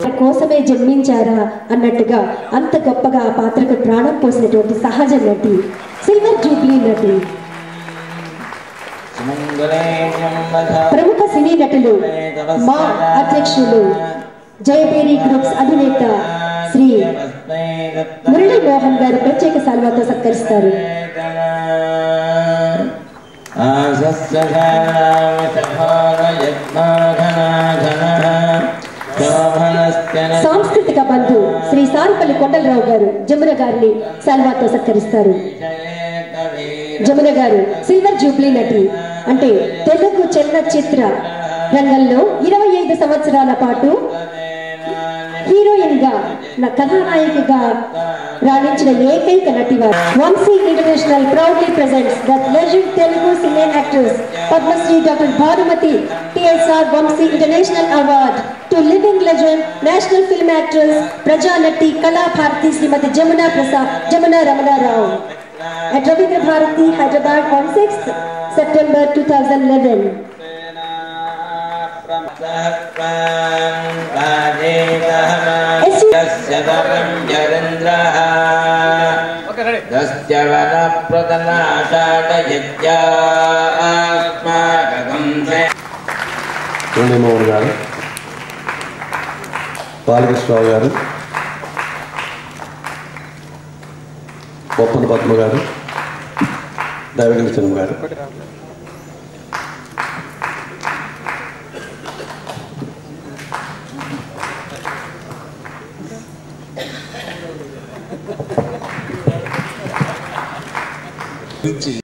కోసమే జన్మించారా అన్నట్టుగా అంత గొప్పగా ఆ పాత్రకు ప్రాణం పోసినటువంటి సహజ నటి సిల్వర్ జూబ్లీ నటి. ప్రముఖ సినీ నటులు మా అధ్యక్షులు జయపేరి గ్రూప్స్ అధినేత శ్రీ మురళీ మోహన్ గారు ప్రత్యేక సాల్వాతో సత్కరిస్తారు. సాంస్కృతిక బంధు శ్రీ సారుపల్లి కొండలరావు గారు జమున గారిని సాల్వాతో సత్కరిస్తారు. జమున గారు సిల్వర్ జూబ్లీ నటి. అంటే తెలుగు చలనచిత్ర రంగంలో ఇరవై ఐదు సంవత్సరాల పాటు హీరోయిన్గా నా కథానాయికగా రాణించిన ఏకైక నటివారు. Vamsi international proudly presents the legend Telugu Shrimati Dr. Bhanumati TSR Vamsi International Award to living legend national film actress Prajanati Kala Bharati Srimati Jamuna Prasad Jamuna Ramana Rao at Ravindra Bharati Hyderabad on 6 September 2011. दस्य वनप्रदनाषाढयज्ञा आत्मा చంద్రమోహన్ గారు బాలకృష్ణరావు గారు బొప్పన పద్మ గారు దైవకృష్ణ గారు. గురించి